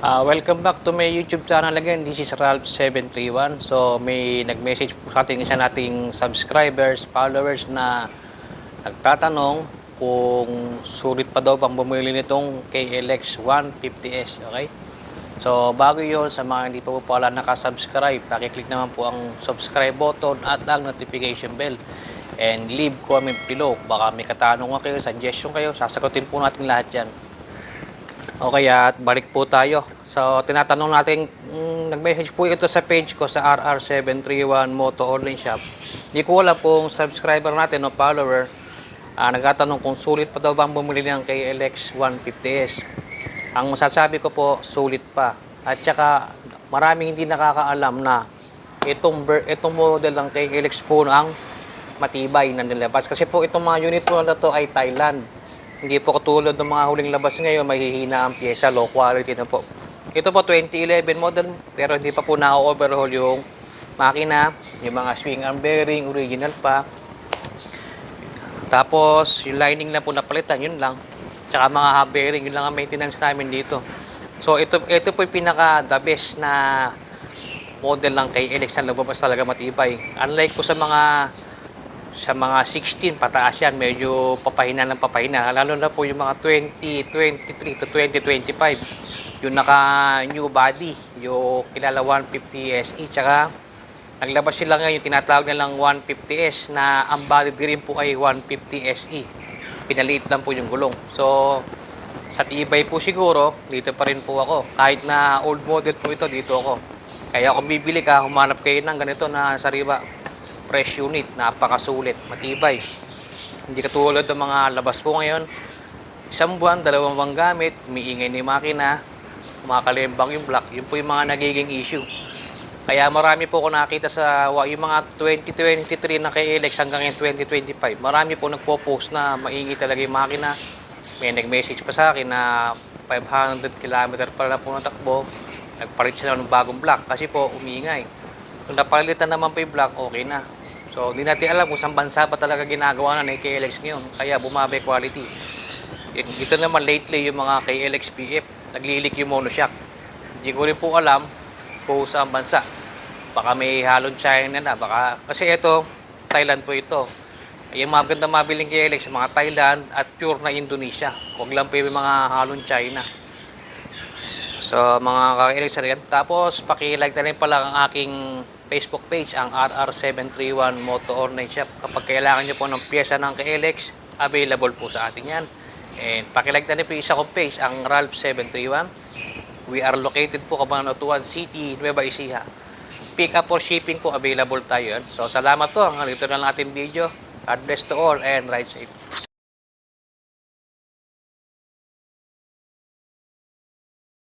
Ah, welcome back to my YouTube channel again. This is Ralph731. So may nag-message po sa ating isa nating subscribers, followers na nagtatanong kung sulit pa daw pang bumili nitong KLX 150S. Okay? So bago yon sa mga hindi pa po pala nakasubscribe, pakiclick naman po ang subscribe button at ang notification bell. And leave comment below. Baka may katanungan kayo, suggestion kayo, sasagutin po natin lahat yan. Okay, at balik po tayo. So, tinatanong natin, mm, nag-message po ito sa page ko sa RR731 Moto Online Shop. Hindi ko alam kung subscriber natin o follower, ah, nagtatanong kung sulit pa daw bang bumili ng KLX 150S. Ang masasabi ko po, sulit pa. At saka, maraming hindi nakakaalam na itong, itong model ng KLX po ang matibay na nilabas. Kasi po itong mga unit po na to ay Thailand. Hindi po katulad ng mga huling labas ngayon, mahihina ang pyesa, low quality na po. Ito po 2011 model, pero hindi pa po na-overhaul yung makina, yung mga swing arm bearing, original pa. Tapos, yung lining na po napalitan, yun lang. Tsaka mga bearing, yun lang ang maintenance namin dito. So, ito, ito po yung pinaka the best na model lang kay LX na lumabas talaga matibay. Unlike po sa mga sa mga 16 pataas yan, medyo papahina ng papahina. Lalo na po yung mga 2023 to 2025. Yung naka new body, yung kilala 150 SE, tsaka naglabas sila ngayon, tinatawag nilang 150S na ang body rin po ay 150 SE. Pinaliit lang po yung gulong. So, sa tibay po siguro, dito pa rin po ako. Kahit na old model po ito, dito ako. Kaya kung bibili ka, humanap kayo ng ganito na sariwa fresh unit, napakasulit, matibay. Hindi katulad ng mga labas po ngayon. Isang buwan, dalawang buwan gamit, umiingay yung makina, kumakalembang yung block, yun po yung mga nagiging issue. Kaya marami po ako nakita sa yung mga 2023 na kay Alex hanggang yung 2025. Marami po nagpo-post na maingay talaga yung makina. May nag-message pa sa akin na 500 km pala po ng takbo. Nagpalit siya ng bagong block kasi po umiingay. Kung napalitan naman po yung block, okay na. So, hindi natin alam kung saan bansa pa talaga ginagawa na ng KLX ngayon. Kaya bumaba yung quality. Ito naman lately yung mga KLX PF, naglilik yung monoshock. Hindi ko rin po alam kung saan bansa. Baka may halong China na. Baka, kasi ito, Thailand po ito. Yung mga ganda mabiling KLX, mga Thailand at pure na Indonesia. Huwag lang po yung mga halong China. So, mga ka-Alex yan. Tapos, paki-like na rin pala ang aking Facebook page, ang RR731 Moto Online Shop. Kapag kailangan nyo po ng pyesa ng KLX, available po sa atin yan. And paki-like na po yung isa kong page, ang RALPH731. We are located po Cabanatuan City, Nueva Ecija. Pick up or shipping po available tayo. So, salamat to. Hanggang dito na lang ating video. God bless to all and ride safe.